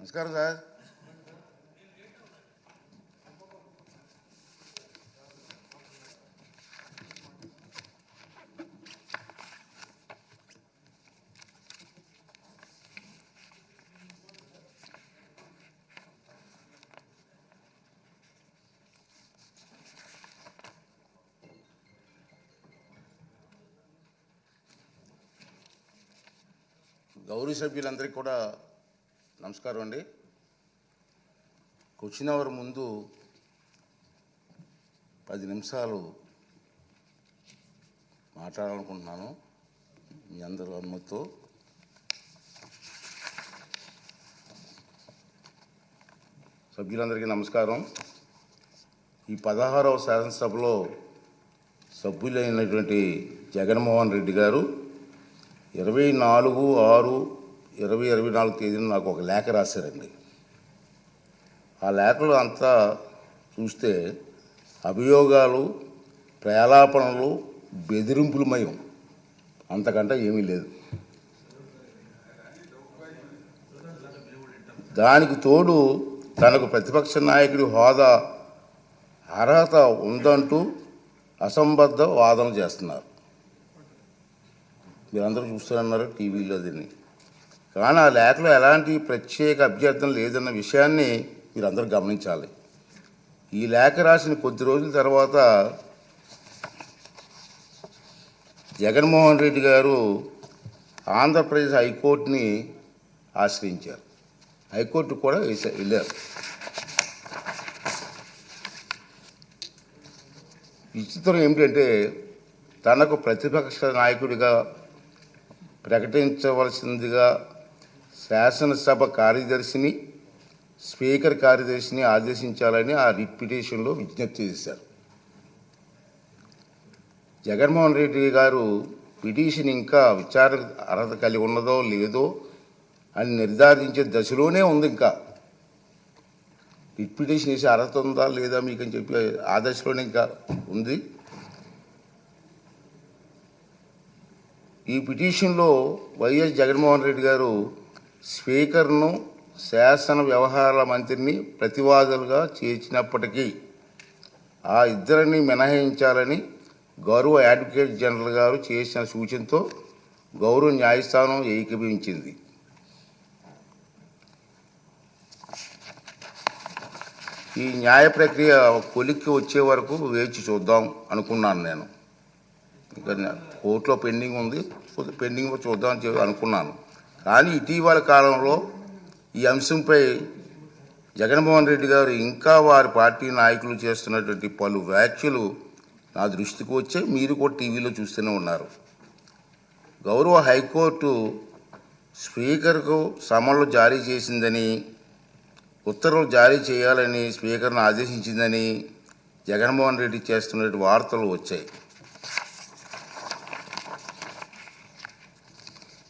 నమస్కారం సార్ గౌరవ సభ్యులందరికీ కూడా నమస్కారం అండి. క్వశ్చన్ అవర్ ముందు పది నిమిషాలు మాట్లాడాలనుకుంటున్నాను మీ అందరూ అనుమతితో. సభ్యులందరికీ నమస్కారం. ఈ పదహారవ శాసనసభలో సభ్యులైనటువంటి జగన్మోహన్ రెడ్డి గారు ఇరవై నాలుగు ఆరు ఇరవై ఇరవై నాలుగు తేదీన నాకు ఒక లేఖ రాశారండి. ఆ లేఖలో అంతా చూస్తే అభియోగాలు ప్రేలాపనలు బెదిరింపులమయం. అంతకంటే ఏమీ లేదు. దానికి తోడు తనకు ప్రతిపక్ష నాయకుడి హోదా అర్హత ఉందంటూ అసంబద్ధ వాదన చేస్తున్నారు. మీరందరూ చూస్తున్నారు టీవీలో దీన్ని. కానీ ఆ లేఖలో ఎలాంటి ప్రత్యేక అభ్యర్థన లేదన్న విషయాన్ని మీరందరూ గమనించాలి. ఈ లేఖ రాసిన కొద్ది రోజుల తర్వాత జగన్మోహన్ రెడ్డి గారు ఆంధ్రప్రదేశ్ హైకోర్టుని ఆశ్రయించారు. హైకోర్టు కూడా వెళ్ళారు. విచిత్రం ఏమిటంటే తనకు ప్రతిపక్ష నాయకుడిగా ప్రకటించవలసిందిగా శాసనసభ కార్యదర్శిని స్పీకర్ కార్యదర్శిని ఆదేశించాలని ఆ రిప్యుటేషన్లో విజ్ఞప్తి చేశారు. జగన్మోహన్ రెడ్డి గారు పిటిషన్ ఇంకా విచారణ అర్హత కలిగి ఉన్నదో లేదో అని నిర్ధారించే దశలోనే ఉంది ఇంకా. రిప్యుటేషన్ వేసే అర్హత ఉందా లేదా మీకు అని చెప్పి ఆ దశలోనే ఇంకా ఉంది. ఈ పిటిషన్లో వైఎస్ జగన్మోహన్ రెడ్డి గారు స్పీకర్ను శాసన వ్యవహారాల మంత్రిని ప్రతివాదులుగా చేర్చినప్పటికీ ఆ ఇద్దరిని మినహాయించాలని గౌరవ అడ్వకేట్ జనరల్ గారు చేసిన సూచనతో గౌరవ న్యాయస్థానం ఏకీభవించింది. ఈ న్యాయ ప్రక్రియ కొలిక్కి వచ్చే వరకు వేచి చూద్దాం అనుకున్నాను నేను. ఇంకా కోర్టులో పెండింగ్ ఉంది. పెండింగ్ చూద్దాం అని అనుకున్నాను. కానీ ఇటీవల కాలంలో ఈ అంశంపై జగన్మోహన్ రెడ్డి గారు ఇంకా వారి పార్టీ నాయకులు చేస్తున్నటువంటి పలు వ్యాఖ్యలు నా దృష్టికి వచ్చే మీరు కూడా టీవీలో చూస్తూనే ఉన్నారు. గౌరవ హైకోర్టు స్పీకర్కు సమన్లు జారీ చేసిందని ఉత్తర్వులు జారీ చేయాలని స్పీకర్ను ఆదేశించిందని జగన్మోహన్ రెడ్డి చేస్తున్న వార్తలు వచ్చాయి.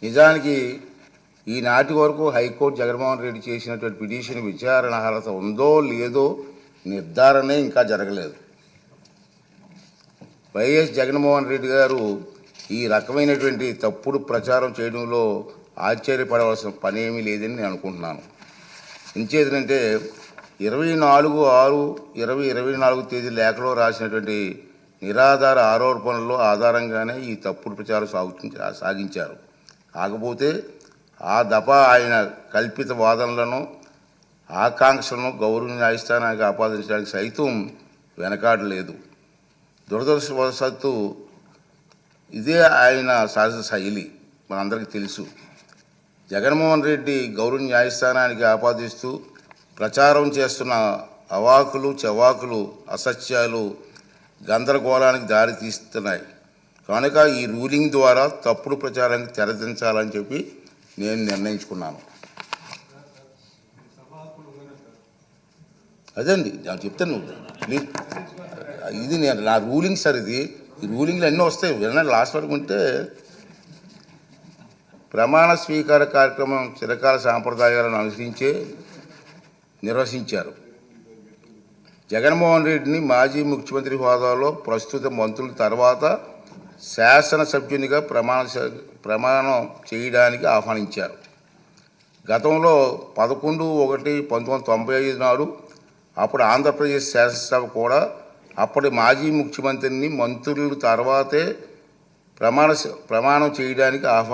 నిజానికి ఈనాటి వరకు హైకోర్టు జగన్మోహన్ రెడ్డి చేసినటువంటి పిటిషన్ విచారణ అర్హత ఉందో లేదో నిర్ధారణే ఇంకా జరగలేదు. వైఎస్ జగన్మోహన్ రెడ్డి గారు ఈ రకమైనటువంటి తప్పుడు ప్రచారం చేయడంలో ఆశ్చర్యపడవలసిన పనేమీ లేదని నేను అనుకుంటున్నాను. ఇంచేతనంటే ఇరవై నాలుగు ఆరు ఇరవై ఇరవై నాలుగు తేదీ లేఖలో రాసినటువంటి నిరాధార ఆరోపణల ఆధారంగానే ఈ తప్పుడు ప్రచారం సాగు సాగించారు. కాకపోతే ఆ దఫా ఆయన కల్పిత వాదనలను ఆకాంక్షలను గౌరవ న్యాయస్థానానికి ఆపాదించడానికి సైతం వెనకాడలేదు దురదృష్టవశాత్తు ఇదే ఆయన సహజ శైలి మనందరికీ తెలుసు. జగన్మోహన్ రెడ్డి గౌరవ న్యాయస్థానానికి ఆపాదిస్తూ ప్రచారం చేస్తున్న అవాకులు చవాకులు అసత్యాలు గందరగోళానికి దారి తీస్తున్నాయి కనుక ఈ రూలింగ్ ద్వారా తప్పుడు ప్రచారానికి తెరదించాలని చెప్పి నేను నిర్ణయించుకున్నాను. అదండి నేను చెప్తాను ప్లీజ్ ఇది నేను నా రూలింగ్ సార్ ఇది. ఈ రూలింగ్లు అన్నీ వస్తాయి. వినండి లాస్ట్ వరకు ఉంటే ప్రమాణ స్వీకార కార్యక్రమం చిరకాల సాంప్రదాయాలను అనుసరించే నిర్వహించారు. జగన్మోహన్ రెడ్డిని మాజీ ముఖ్యమంత్రి హోదాలో ప్రస్తుత మంత్రుల తర్వాత శాసనసభ్యునిగా ప్రమాణ ప్రమాణం చేయడానికి ఆహ్వానించారు. గతంలో పదకొండు ఒకటి పంతొమ్మిది వందల తొంభై ఐదు నాడు అప్పుడు ఆంధ్రప్రదేశ్ శాసనసభ కూడా అప్పటి మాజీ ముఖ్యమంత్రిని మంత్రులు తర్వాతే ప్రమాణ ప్రమాణం చేయడానికి ఆహ్వాని